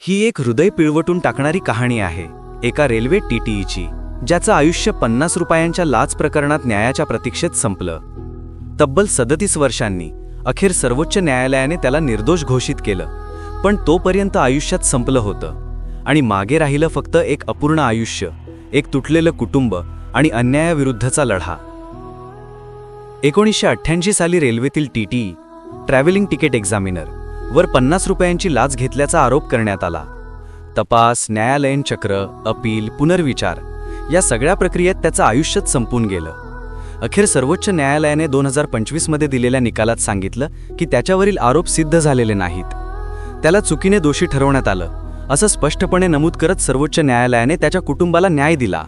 ही एक हृदय पिळवटून टाकणारी कहाणी आहे. एका रेल्वे टीटीईची ज्याचं आयुष्य पन्नास रुपयांच्या लाच प्रकरणात न्यायाच्या प्रतीक्षेत संपलं. तब्बल सदतीस वर्षांनी अखेर सर्वोच्च न्यायालयाने त्याला निर्दोष घोषित केलं. पण तोपर्यंत आयुष्यात संपलं होतं. आणि मागे राहिलं फक्त एक अपूर्ण आयुष्य एक तुटलेलं कुटुंब आणि अन्यायाविरुद्धचा लढा. एकोणीसशे अठ्ठ्याऐंशी साली रेल्वेतील टीटी ट्रॅव्हलिंग तिकीट एक्झामिनर वर पन्नास रुपयांची लाच घेतल्याचा आरोप करण्यात आला. तपास न्यायालयीन चक्र अपील पुनर्विचार या सगळ्या प्रक्रियेत त्याचं आयुष्यच संपून गेलं. अखेर सर्वोच्च न्यायालयाने दोन हजार पंचवीसमध्ये दिलेल्या निकालात सांगितलं की त्याच्यावरील आरोप सिद्ध झालेले नाहीत. त्याला चुकीने दोषी ठरवण्यात आलं असं स्पष्टपणे नमूद करत सर्वोच्च न्यायालयाने त्याच्या कुटुंबाला न्याय दिला.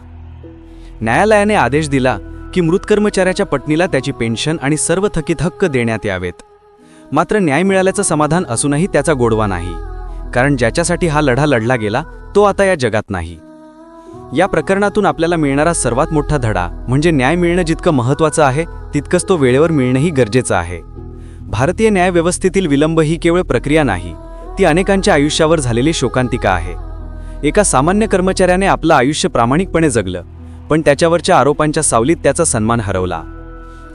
न्यायालयाने आदेश दिला की मृत कर्मचाऱ्याच्या पत्नीला त्याची पेन्शन आणि सर्व थकीत हक्क देण्यात यावेत. मात्र न्याय मिळाल्याचं समाधान असूनही त्याचा गोडवा नाही. कारण ज्याच्यासाठी हा लढा लढला गेला तो आता या जगात नाही. या प्रकरणातून आपल्याला मिळणारा सर्वात मोठा धडा म्हणजे न्याय मिळणं जितकं महत्त्वाचं आहे तितकंच तो वेळेवर मिळणंही गरजेचं आहे. भारतीय न्यायव्यवस्थेतील विलंब ही केवळ प्रक्रिया नाही ती अनेकांच्या आयुष्यावर झालेली शोकांतिका आहे. एका सामान्य कर्मचाऱ्याने आपलं आयुष्य प्रामाणिकपणे जगलं पण त्याच्यावरच्या आरोपांच्या सावलीत त्याचा सन्मान हरवला.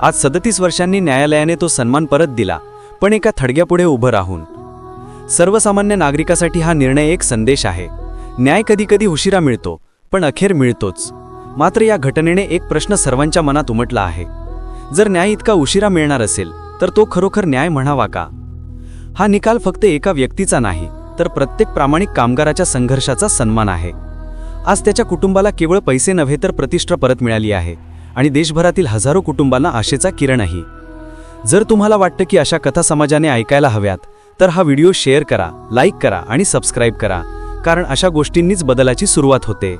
आज सदतीस वर्षांनी न्यायालयाने तो सन्मान परत दिला पण एका थडग्यापुढे उभं राहून. सर्वसामान्य नागरिकासाठी हा निर्णय एक संदेश आहे. न्याय कधीकधी उशिरा मिळतो पण अखेर मिळतोच. मात्र या घटनेने एक प्रश्न सर्वांच्या मनात उमटला आहे. जर न्याय इतका उशिरा मिळणार असेल तर तो खरोखर न्याय म्हणावा का? हा निकाल फक्त एका व्यक्तीचा नाही तर प्रत्येक प्रामाणिक कामगाराच्या संघर्षाचा सन्मान आहे. आज त्याच्या कुटुंबाला केवळ पैसे नव्हे तर प्रतिष्ठा परत मिळाली आहे आणि देशभरातील हजारो कुटुंबांना आशेचा किरणही. जर तुम्हाला वाटतं की अशा कथा समाजाने ऐकायला हव्यात तर हा व्हिडिओ शेअर करा लाईक करा आणि सबस्क्राईब करा. कारण अशा गोष्टींनीच बदलाची सुरुवात होते.